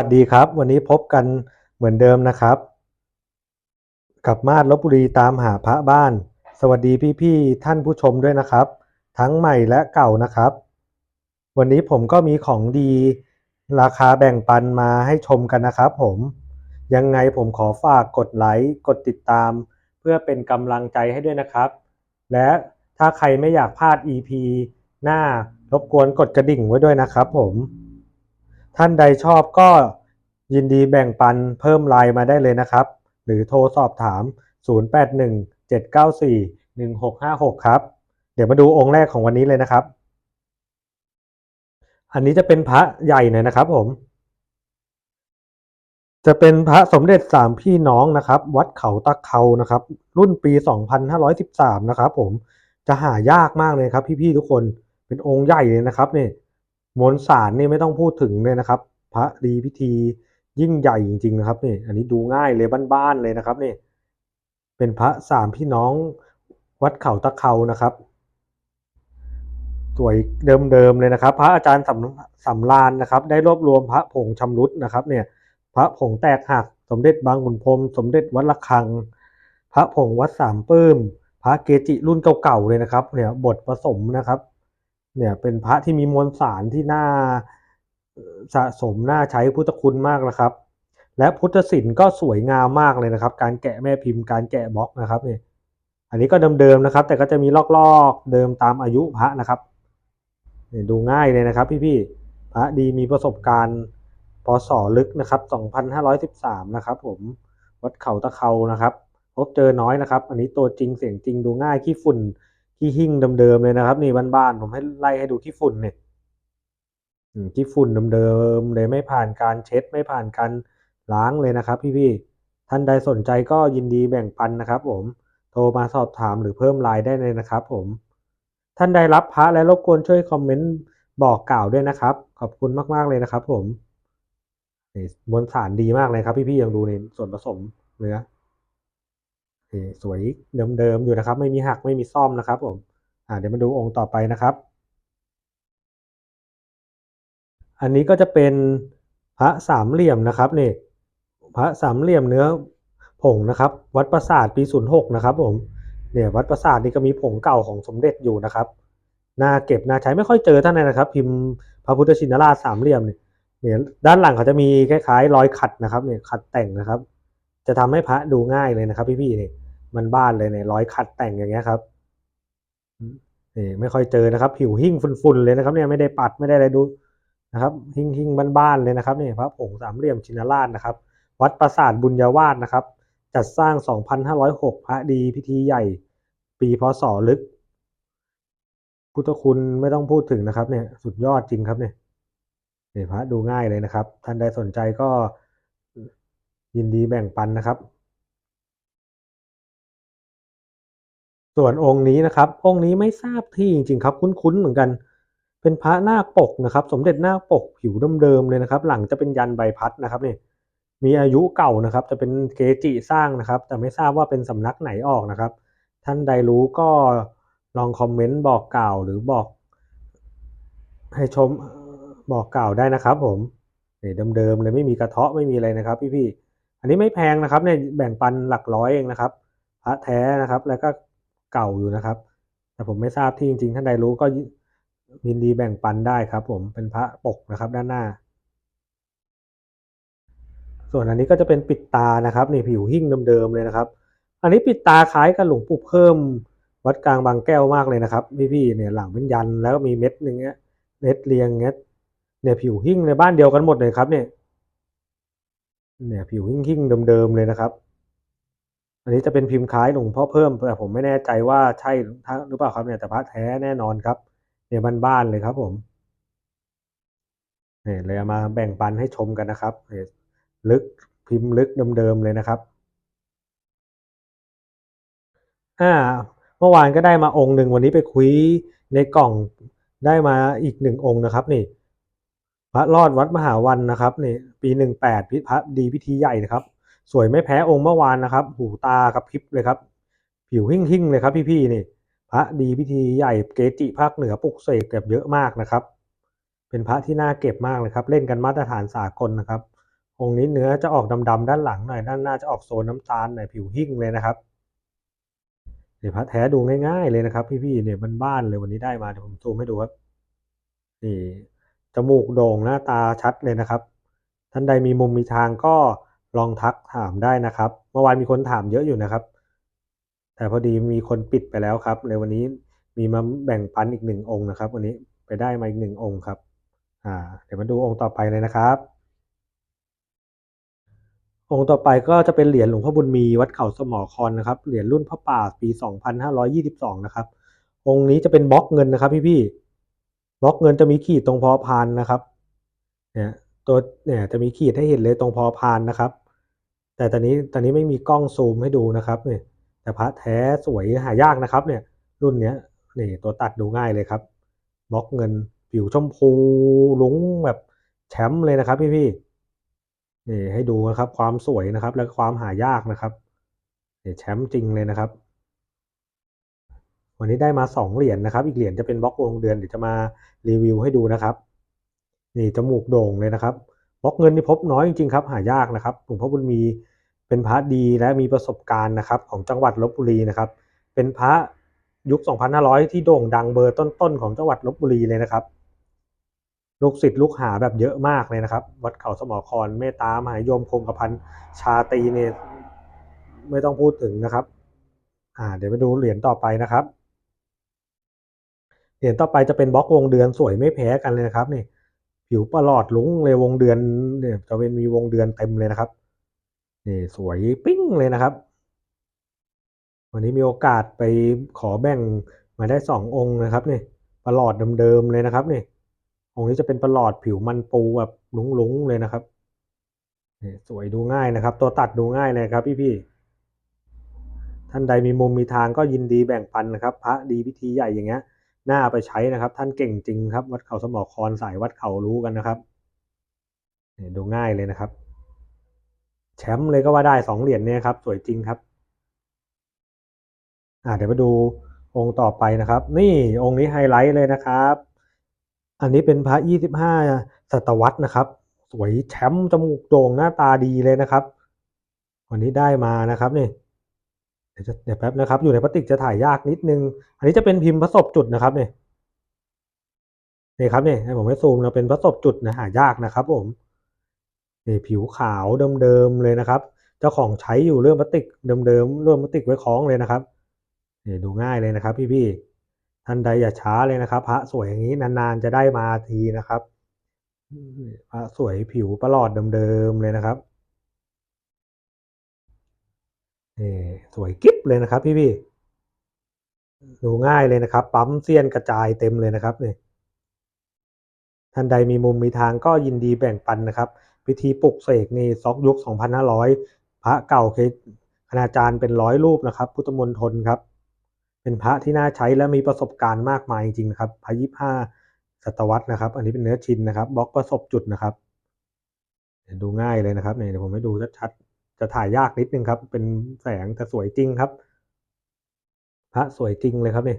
วัสดีครับ วันนี้พบกันเหมือนเดิมนะครับ กับมาดลบบุรีตามหาพระบ้าน สวัสดีพี่ๆท่านผู้ชมด้วยนะครับ ทั้งใหม่และเก่านะครับ วันนี้ผมก็มีของดีราคาแบ่งปันมาให้ชมกันนะครับ ผมยังไงผมขอฝากกดไลค์กดติดตาม เพื่อเป็นกำลังใจให้ด้วยนะครับ และถ้าใครไม่อยากพลาด EP หน้ารบกวนกดกระดิ่งไว้ด้วยนะครับผมท่านใดชอบก็ ยินดีแบ่งปันเพิ่มไลน์มาได้เลยนะครับ หรือโทรสอบถาม 0817941656 ครับ เดี๋ยวมาดูองค์แรกของวันนี้เลยนะครับ อันนี้จะเป็นพระใหญ่หน่อยนะครับผม จะเป็นพระสมเด็จสามพี่น้องนะครับ วัดเขาตะเขานะครับ รุ่นปี 2513 นะครับผมจะหายากมากเลยครับ พี่ๆทุกคนเป็นองค์ใหญ่เลยนะครับเนี่ยมวลสารนี่ไม่ต้องพูดถึงเลยนะครับ พระดีพิธี ยิ่งใหญ่จริง ๆ นะครับนี่อันนี้ดูง่ายเลยบ้านๆเลยนะครับนี่เป็นพระสามพี่น้องวัดเขาตะเขานะครับ สวยเดิมๆเลยนะครับ พระอาจารย์สำสำรานนะครับ ได้รวบรวมพระผงชำรุดนะครับ เนี่ย พระผงแตกหัก สมเด็จบางขุนพรหมสมเด็จวัดระฆัง พระผงวัดสามปื้ม พระเกจิรุ่นเก่าๆเลยนะครับ เนี่ยบทผสมนะครับ เนี่ยเป็นพระที่มีมวลสารที่น่า สะสมน่าใช้พุทธคุณมากนะครับ และพุทธศิลป์ก็สวยงามมากเลยนะครับ การแกะแม่พิมพ์การแกะบล็อกนะครับเนี่ยอันนี้ก็เดิมๆนะครับ แต่ก็จะมีลอกๆเดิมตามอายุพระนะครับเนี่ยดูง่ายเลยนะครับ พี่ๆพระดีมีประสบการณ์พศลึกนะครับ 2513 นะครับ ผมวัดเขาตะเขานะครับ พบเจอน้อยนะครับ อันนี้ตัวจริงเสียงจริงดูง่ายขี้ฝุ่นขี้หิ้งเดิมๆเลยนะครับ นี่บ้านๆผมให้ไล่ให้ดูขี้ฝุ่นเนี่ย ขี้ฝุ่นเดิมๆเลยไม่ผ่านการเช็ดไม่ผ่านการล้างเลยนะครับ พี่ๆท่านใดสนใจก็ยินดีแบ่งปันนะครับ ผม โทรมาสอบถามหรือเพิ่มไลน์ได้เลยนะครับ ผม ท่านใดรับพระและรบกวนช่วยคอมเมนต์บอกกล่าวด้วยนะครับ ขอบคุณมากๆเลยนะครับ ผมนี่มวลสารดีมากเลยครับ พี่ๆยังดูในส่วนผสมเนื้อนี่สวยเดิมๆอยู่นะครับ ไม่มีหักไม่มีซ่อมนะครับ ผมเดี๋ยวมาดูองค์ต่อไปนะครับ อันนี้ก็จะเป็นพระสามเหลี่ยมนะครับนี่พระสามเหลี่ยมเนื้อผงนะครับ วัดประสาทปีศูนย์หกนะครับผมเนี่ยวัดประสาทนี่ก็มีผงเก่าของสมเด็จอยู่นะครับน่าเก็บน่าใช้ไม่ค่อยเจอท่านนนะครับ พิมพ์พระพุทธชินราชสามเหลี่ยมเนี่ยเนี่ยด้านหลังเขาจะมีคล้ายๆ รอยขัดนะครับเนี่ยขัดแต่งนะครับ จะทำให้พระดูง่ายเลยนะครับ พี่ๆเนี่ยมันบ้านเลยเนี่ยรอยขัดแต่งอย่างเงี้ยครับนี่ไม่ค่อยเจอนะครับ ผิวหิ้งฝุ่นๆเลยนะครับเนี่ยไม่ได้ปัดไม่ได้อะไรดู นะครับหิ้งหิ้งบ้านๆเลยนะครับนี่พระผงสามเหลี่ยมชินราชนะครับ วัดปราสาทบุญญาวาสนะครับ จัดสร้าง 2,506 พระดีพิธีใหญ่ ปีพศลึก พุทธคุณไม่ต้องพูดถึงนะครับเนี่ยสุดยอดจริงครับเนี่ยเนี่ยพระดูง่ายเลยนะครับ ท่านใดสนใจก็ยินดีแบ่งปันนะครับ ส่วนองค์นี้นะครับ องค์นี้ไม่ทราบที่จริงๆครับ คุ้นๆเหมือนกัน เป็นพระหน้าปกนะครับ สมเด็จหน้าปกผิวเดิมๆเลยนะครับ หลังจะเป็นยันใบพัดนะครับเนี่ยมีอายุเก่านะครับ จะเป็นเกจิสร้างนะครับ แต่ไม่ทราบว่าเป็นสำนักไหนออกนะครับ ท่านใดรู้ก็ลองคอมเมนต์บอกกล่าวหรือบอก ให้ชมบอกกล่าวได้นะครับ ผมเนี่ยเดิมๆเลยไม่มีกระเทาะไม่มีอะไรนะครับ พี่ๆอันนี้ไม่แพงนะครับเนี่ยแบ่งปันหลักร้อยเองนะครับพระแท้นะครับ แล้วก็เก่าอยู่นะครับ แต่ผมไม่ทราบที่จริงๆ ท่านใดรู้ก็ ยินดีแบ่งปันได้ครับผมเป็นพระปกนะครับด้านหน้า ส่วนอันนี้ก็จะเป็นปิดตานะครับนี่ผิวหิ้งเดิมๆเลยนะครับ อันนี้ปิดตาคล้ายกับหลวงปู่เพิ่มวัดกลางบางแก้วมากเลยนะครับพี่ๆเนี่ยหลังเป็นยันแล้วก็มีเม็ดหนึ่งเงี้ยเม็ดเรียงเงี้ยเนี่ยผิวหิ้งในบ้านเดียวกันหมดเลยครับเนี่ยเนี่ยผิวหิ้งหิ้งเดิมๆเลยนะครับ อันนี้จะเป็นพิมพ์คล้ายหลวงพ่อเพิ่มแต่ผมไม่แน่ใจว่าใช่หรือเปล่าครับเนี่ยแต่พระแท้แน่นอนครับ เนี่ยบ้านๆเลยครับผมเนี่ยเลยเอามาแบ่งปันให้ชมกันนะครับลึกพิมพ์ลึกเดิมๆเลยนะครับอ่าเมื่อวานก็ได้มาองค์หนึ่งวันนี้ไปคุยในกล่องได้มาอีกหนึ่งองค์นะครับนี่ พระรอดวัดมหาวันนะครับนี่ปีหนึ่งแปดพระดีพิธีใหญ่นะครับ สวยไม่แพ้องค์เมื่อวานนะครับ หูตากับพริบเลยครับ ผิวหิ่งหิ่งเลยครับพี่ๆนี่ พระดีพิธีใหญ่เกจิภาคเหนือปลุกเสกแบบเยอะมากนะครับ เป็นพระที่น่าเก็บมากเลยครับ เล่นกันมาตรฐานสากลนะครับ องค์นี้เนื้อจะออกดำๆด้านหลังหน่อยด้านหน้าจะออกโซนน้ำตาลหน่อยผิวหิ้งเลยนะครับเดี๋ยพระแท้ดูง่ายๆเลยนะครับ พี่ๆเนี่ยบ้านๆเลยวันนี้ได้มาเดี๋ยวผมซูมให้ดูครับนี่จมูกโด่งหน้าตาชัดเลยนะครับ ท่านใดมีมุมมีทางก็ลองทักถามได้นะครับ เมื่อวานมีคนถามเยอะอยู่นะครับ แต่พอดีมีคนปิดไปแล้วครับในวันนี้มีมาแบ่งปันอีกหนึ่งองค์นะครับ วันนี้ไปได้มาอีกหนึ่งองค์ครับ อ่า เดี๋ยวมาดูองค์ต่อไปเลยนะครับ องค์ต่อไปก็จะเป็นเหรียญหลวงพ่อบุญมีวัดเขาสมอคอนนะครับ เหรียญรุ่นพระป่าปี 2522 นะครับ องค์นี้จะเป็นบล็อกเงินนะครับ พี่ๆบล็อกเงินจะมีขีดตรงพอพานนะครับ เนี่ยตัวเนี่ยจะมีขีดให้เห็นเลยตรงพอพานนะครับ แต่ตอนนี้ตอนนี้ไม่มีกล้องซูมให้ดูนะครับเนี่ย แต่พระแท้สวยหายากนะครับ เนี่ย รุ่นเนี้ยนี่ตัวตัดดูง่ายเลยครับบล็อกเงินผิวชมพูลุงแบบแชมป์เลยนะครับ พี่ๆนี่ให้ดูนะครับ ความสวยนะครับ และความหายากนะครับนี่แชมป์จริงเลยนะครับ วันนี้ได้มาสองเหรียญนะครับ อีกเหรียญจะเป็นบล็อกวงเดือนเดี๋ยวจะมารีวิวให้ดูนะครับ นี่จมูกโด่งเลยนะครับบล็อกเงินนี่พบน้อยจริงๆครับ หายากนะครับหลวงพ่อบุญมี เป็นพระดีและมีประสบการณ์นะครับของจังหวัดลบบุรีนะครับ เป็นพระยุค 2500 ที่โด่งดังเบอร์ต้นๆของจังหวัดลบบุรีเลยนะครับ ลูกศิษย์ลูกหาแบบเยอะมากเลยนะครับ วัดเขาสมอคอนเมตตามหายมคงกระพันชาตีเนี่ยไม่ต้องพูดถึงนะครับ อ่า เดี๋ยวไปดูเหรียญต่อไปนะครับ เหรียญต่อไปจะเป็นบล็อกวงเดือนสวยไม่แพ้กันเลยนะครับนี่ผิวประหลอดลุ้งเลยวงเดือนเนี่ยจะเป็นมีวงเดือนเต็มเลยนะครับ นี่สวยปิ้งเลยนะครับ วันนี้มีโอกาสไปขอแบ่งมาได้สององค์นะครับนี่ประหลอดเดิมๆเลยนะครับนี่องค์นี้จะเป็นประหลอดผิวมันปูแบบลุ้งๆเลยนะครับนี่สวยดูง่ายนะครับ ตัวตัดดูง่ายเลยครับพี่ๆท่านใดมีมุมมีทางก็ยินดีแบ่งปันนะครับ พระดีพิธีใหญ่อย่างเงี้ยน่าไปใช้นะครับ ท่านเก่งจริงครับ วัดเขาสมอคอนสายวัดเขารู้กันนะครับนี่ดูง่ายเลยนะครับ แชมป์เลยก็ว่าได้สองเหรียญเนี่ยครับ สวยจริงครับ อ่าเดี๋ยวมาดูองค์ต่อไปนะครับ นี่องค์นี้ไฮไลท์เลยนะครับ อันนี้เป็นพระยี่สิบห้าศตวรรษนะครับ สวยแชมป์จมูกโด่งหน้าตาดีเลยนะครับ วันนี้ได้มานะครับนี่เดี๋ยวจะเดี๋ยวแป๊บนะครับ อยู่ในพลาสติกจะถ่ายยากนิดนึง อันนี้จะเป็นพิมพ์ผสมจุดนะครับนี่นี่ครับนี่ให้ผมให้ซูมเราเป็นผสมจุดนะหายากนะครับผม นี่ผิวขาวเดิมๆเลยนะครับ เจ้าของใช้อยู่เรื่องพลาสติกเดิมๆเรื่องพลาสติกไว้คล้องเลยนะครับนี่ดูง่ายเลยนะครับ พี่ๆท่านใดอย่าช้าเลยนะครับ พระสวยอย่างนี้นานๆจะได้มาทีนะครับพระสวยผิวประหลอดเดิมๆเลยนะครับนี่สวยกิ๊บเลยนะครับพี่ๆดูง่ายเลยนะครับ ปั๊มเสี้ยนกระจายเต็มเลยนะครับนี่ท่านใดมีมุมมีทางก็ยินดีแบ่งปันนะครับ พิธีปลุกเสกนี่ซอกยุค 2,500 พระเก่าเคคณาจารย์เป็นร้อยรูปนะครับ พุทธมนทนครับ เป็นพระที่น่าใช้และมีประสบการณ์มากมายจริงๆครับพระยี่ห้าศตวรรษนะครับ อันนี้เป็นเนื้อชินนะครับบล็อกประสบจุดนะครับดูง่ายเลยนะครับเนี่ยเดี๋ยวผมให้ดูชัดๆจะถ่ายยากนิดนึงครับ เป็นแสงแต่สวยจริงครับ พระสวยจริงเลยครับเนี่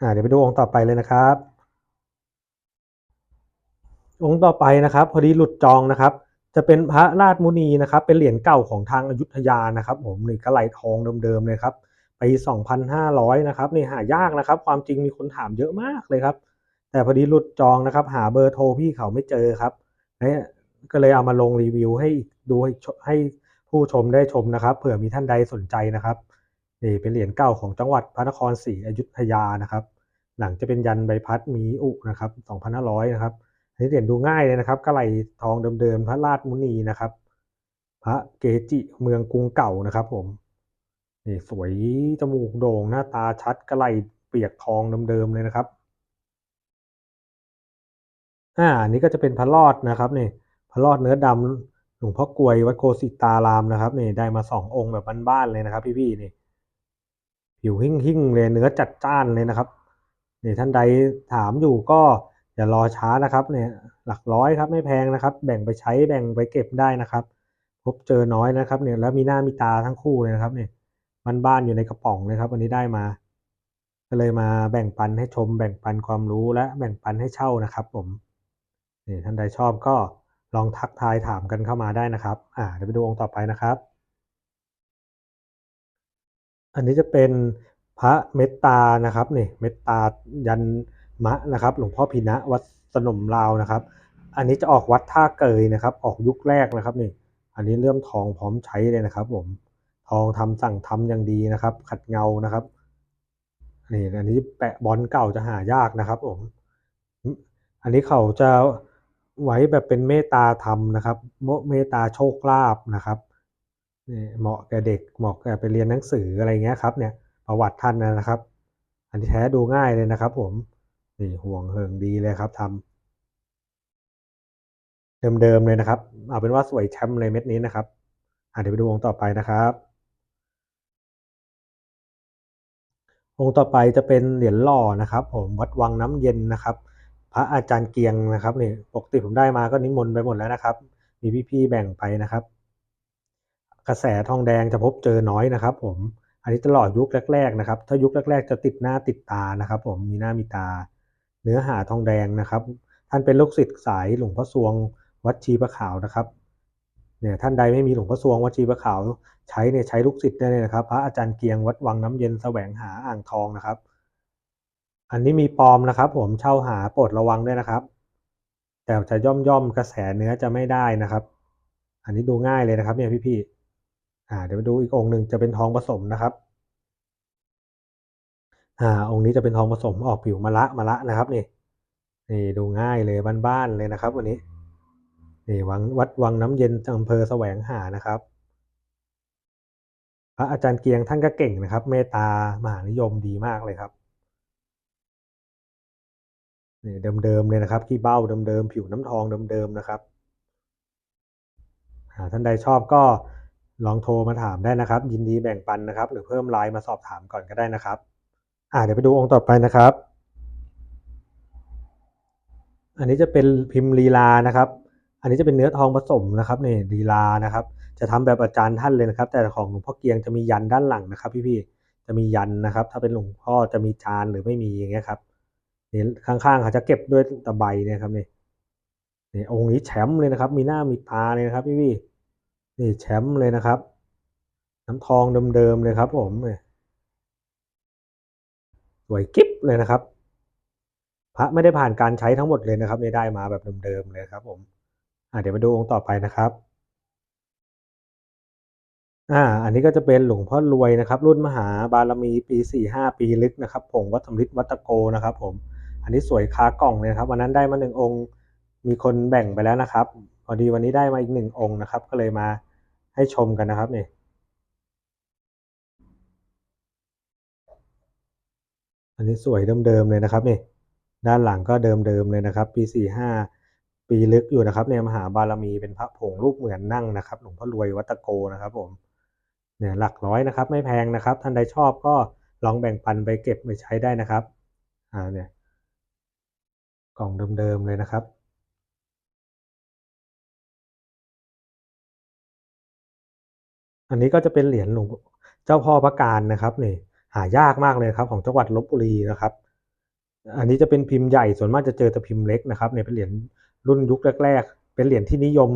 อ่าเดี๋ยวไปดูองค์ต่อไปเลยนะครับ องค์ต่อไปนะครับ พอดีหลุดจองนะครับ จะเป็นพระราชมุนีนะครับ เป็นเหรียญเก่าของทางอยุธยานะครับผมนี่กระไหลทองเดิมๆเลยครับปี2,500 นะครับนี่หายากนะครับ ความจริงมีคนถามเยอะมากเลยครับ แต่พอดีหลุดจองนะครับ หาเบอร์โทรพี่เขาไม่เจอครับนี่ก็เลยเอามาลงรีวิวให้ดูให้ให้ผู้ชมได้ชมนะครับ เผื่อมีท่านใดสนใจนะครับนี่เป็นเหรียญเก่าของจังหวัดพระนครศรีอยุธยานะครับ หลังจะเป็นยันใบพัดมีอุนะครับ 2,500 นะครับ อันนี้เหรียญดูง่ายเลยนะครับกระไหลทองเดิมๆพระราชมุนีนะครับ พระเกจิเมืองกรุงเก่านะครับผมนี่สวยจมูกโด่งหน้าตาชัดกระไหลเปียกทองเดิมๆเลยนะครับอ่าอันนี้ก็จะเป็นพระรอดนะครับนี่พระรอดเนื้อดำหลวงพ่อกวยวัดโคสิตารามนะครับนี่ได้มาสององค์แบบบ้านๆเลยนะครับ พี่ๆนี่ผิวหิ่งๆเลยเนื้อจัดจ้านเลยนะครับนี่ท่านใดถามอยู่ก็ อย่ารอช้านะครับเนี่ยหลักร้อยครับไม่แพงนะครับ แบ่งไปใช้แบ่งไปเก็บได้นะครับ พบเจอน้อยนะครับเนี่ยแล้วมีหน้ามีตาทั้งคู่เลยนะครับเนี่ยบ้านๆอยู่ในกระป๋องเลยครับวันนี้ได้มา ก็เลยมาแบ่งปันให้ชม แบ่งปันความรู้และแบ่งปันให้เช่านะครับผมนี่ท่านใดชอบก็ลองทักทายถามกันเข้ามาได้นะครับ อ่าเดี๋ยวไปดูองค์ต่อไปนะครับ อันนี้จะเป็นพระเมตตานะครับนี่เมตตายัน มะนะครับ หลวงพ่อพินะวัดสนมลาวนะครับ อันนี้จะออกวัดท่าเกยนะครับ ออกยุคแรกนะครับนี่ อันนี้เริ่มทองพร้อมใช้เลยนะครับผมทองทำสั่งทำอย่างดีนะครับ ขัดเงานะครับนี่อันนี้แปะบอลเก่าจะหายากนะครับผมอันนี้เขาจะไว้แบบเป็นเมตตาธรรมนะครับเมตตาโชคลาภนะครับนี่เหมาะแก่เด็กเหมาะแก่ไปเรียนหนังสืออะไรเงี้ยครับเนี่ยประวัติท่านนะครับ อันที่แท้ดูง่ายเลยนะครับผม นี่ห่วงเหิงดีเลยครับทำเดิมๆเลยนะครับ เอาเป็นว่าสวยแชมป์เลยเม็ดนี้นะครับอะเดี๋ยวไปดูองค์ต่อไปนะครับ องค์ต่อไปจะเป็นเหรียญหล่อนะครับ ผมวัดวังน้ำเย็นนะครับ พระอาจารย์เกียงนะครับนี่ปกติผมได้มาก็นิมนต์ไปหมดแล้วนะครับ มีพี่ๆแบ่งไปนะครับ กระแสทองแดงจะพบเจอน้อยนะครับ ผมอันนี้ตลอดยุคแรกๆนะครับ ถ้ายุคแรกๆจะติดหน้าติดตานะครับ ผมมีหน้ามีตา เนื้อหาทองแดงนะครับ ท่านเป็นลูกศิษย์สายหลวงพ่อสวงวัดชีประขาวนะครับเนี่ยท่านใดไม่มีหลวงพ่อสวงวัดชีประขาว ใช้เนี่ยใช้ลูกศิษย์ได้เลยนะครับ พระอาจารย์เกียงวัดวังน้ำเย็นแสวงหาอ่างทองนะครับ อันนี้มีปลอมนะครับ ผมเช่าหาโปรดระวังด้วยนะครับ แต่จะย่อมย่อมกระแสเนื้อจะไม่ได้นะครับ อันนี้ดูง่ายเลยนะครับเนี่ยพี่ๆอ่าเดี๋ยวไปดูอีกองหนึ่งจะเป็นทองผสมนะครับ อ่าองค์นี้จะเป็นทองผสมออกผิวมะละมะละนะครับนี่นี่ดูง่ายเลยบ้านๆเลยนะครับ วันนี้นี่วังวัดวังน้ำเย็นอำเภอแสวงหานะครับ พระอาจารย์เกียงท่านก็เก่งนะครับ เมตตามหานิยมดีมากเลยครับนี่เดิมๆเลยนะครับขี้เบ้าเดิมๆผิวน้ำทองเดิมๆนะครับท่านใดชอบก็ลองโทรมาถามได้นะครับ ยินดีแบ่งปันนะครับ หรือเพิ่มไลน์มาสอบถามก่อนก็ได้นะครับ อ่าเดี๋ยวไปดูองค์ต่อไปนะครับ อันนี้จะเป็นพิมพ์ลีลานะครับ อันนี้จะเป็นเนื้อทองผสมนะครับนี่ลีลานะครับ จะทำแบบอาจารย์ท่านเลยนะครับ แต่ของหลวงพ่อเกียงจะมียันด้านหลังนะครับ พี่ๆจะมียันนะครับ ถ้าเป็นหลวงพ่อจะมีจานหรือไม่มีอย่างเงี้ยครับนี่ข้างๆเขาจะเก็บด้วยตะไบเนี่ยครับนี่นี่องค์นี้แชมป์เลยนะครับ มีหน้ามีตาเลยนะครับ พี่ๆนี่แชมป์เลยนะครับ น้ำทองเดิมๆเลยครับ ผมเนี่ย สวยกิ๊บเลยนะครับ พระไม่ได้ผ่านการใช้ทั้งหมดเลยนะครับได้มาแบบเดิมๆเลยครับ ผมอ่าเดี๋ยวมาดูองค์ต่อไปนะครับอ่าอันนี้ก็จะเป็นหลวงพ่อรวยนะครับ รุ่นมหาบารมีปีสี่ห้าปีลึกนะครับผงวัดสมฤทธิ์วัตโกนะครับ ผม อันนี้สวยคากล่องเลยครับวันนั้นได้มาหนึ่งองค์มีคนแบ่งไปแล้วนะครับ พอดีวันนี้ได้มาอีกหนึ่งองค์นะครับ ก็เลยมาให้ชมกันนะครับเนี่ย อันนี้สวยเดิมๆเลยนะครับนี่ด้านหลังก็เดิมๆเลยนะครับ ปีสี่ห้าปีลึกอยู่นะครับเนี่ยมหาบารมีเป็นพระผงรูปเหมือนนั่งนะครับหลวงพ่อรวยวัตโกนะครับผมเนี่ยหลักร้อยนะครับ ไม่แพงนะครับ ท่านใดชอบก็ลองแบ่งปันไปเก็บไปใช้ได้นะครับอ่าเนี่ยกล่องเดิมๆเลยนะครับอันนี้ก็จะเป็นเหรียญหลวงเจ้าพ่อพระการนะครับนี่ หายากมากเลยครับของจังหวัดลบบุรีนะครับ อันนี้จะเป็นพิมพ์ใหญ่ส่วนมากจะเจอแต่พิมพ์เล็กนะครับเนี่ยเป็นเหรียญรุ่นยุคแรก ๆ เป็นเหรียญที่นิยม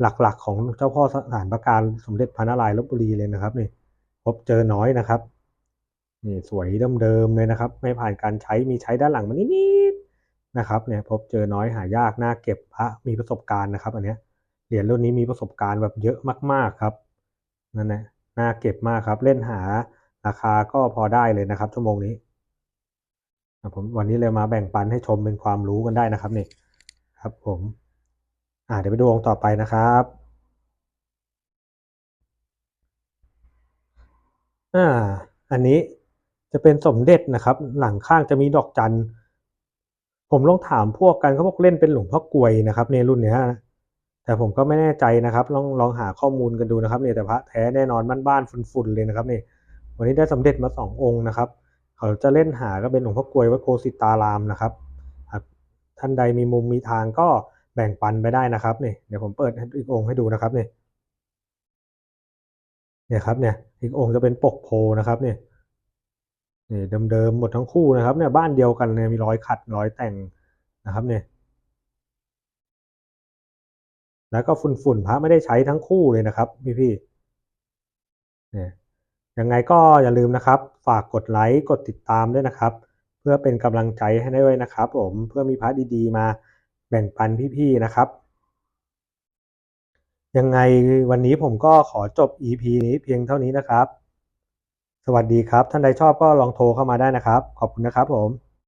หลักๆ ของเจ้าพ่อสถานประการสมเด็จพระนารายณ์ลบบุรีเลยนะครับนี่พบเจอน้อยนะครับนี่สวยเดิมๆเลยนะครับ ไม่ผ่านการใช้มีใช้ด้านหลังมานิดๆนะครับเนี่ยพบเจอน้อยหายากน่าเก็บพระมีประสบการณ์นะครับ อันนี้เหรียญรุ่นนี้มีประสบการณ์แบบเยอะมากๆครับนั่นแหละน่าเก็บมากครับ เล่นหา ราคาก็พอได้เลยนะครับ ชั่วโมงนี้ผมวันนี้เลยมาแบ่งปันให้ชมเป็นความรู้กันได้นะครับนี่ครับผมอ่าเดี๋ยวไปดูองค์ต่อไปนะครับอ่าอันนี้จะเป็นสมเด็จนะครับ หลังข้างจะมีดอกจันผมลองถามพวกกันเขาบอกเล่นเป็นหลวงพ่อกลวยนะครับในรุ่นเนี้ยแต่ผมก็ไม่แน่ใจนะครับ ลองลองหาข้อมูลกันดูนะครับเนี่ยแต่พระแท้แน่นอนบ้านๆฝุ่นๆเลยนะครับนี่ วันนี้ได้สมเด็จมาสององค์นะครับ เขาจะเล่นหาก็เป็นหลวงพ่อกลวยวัดโกสิตารามนะครับ ท่านใดมีมุมมีทางก็แบ่งปันไปได้นะครับนี่เดี๋ยวผมเปิดอีกองค์ให้ดูนะครับนี่เนี่ยครับเนี่ยอีกองค์จะเป็นปกโพนะครับเนี่ยนี่เดิมๆหมดทั้งคู่นะครับเนี่ยบ้านเดียวกันเนี่ยมีรอยขัดรอยแต่งนะครับเนี่ยแล้วก็ฝุ่นๆพระไม่ได้ใช้ทั้งคู่เลยนะครับ พี่ๆเนี่ย ยังไงก็อย่าลืมนะครับ ฝากกดไลค์กดติดตามด้วยนะครับ เพื่อเป็นกำลังใจให้ด้วยนะครับ ผมเพื่อมีพาร์ทดีๆ มาแบ่งปันพี่ๆนะครับ ยังไงวันนี้ผมก็ขอจบ EP นี้เพียงเท่านี้นะครับ สวัสดีครับ ท่านใดชอบก็ลองโทรเข้ามาได้นะครับ ขอบคุณนะครับผม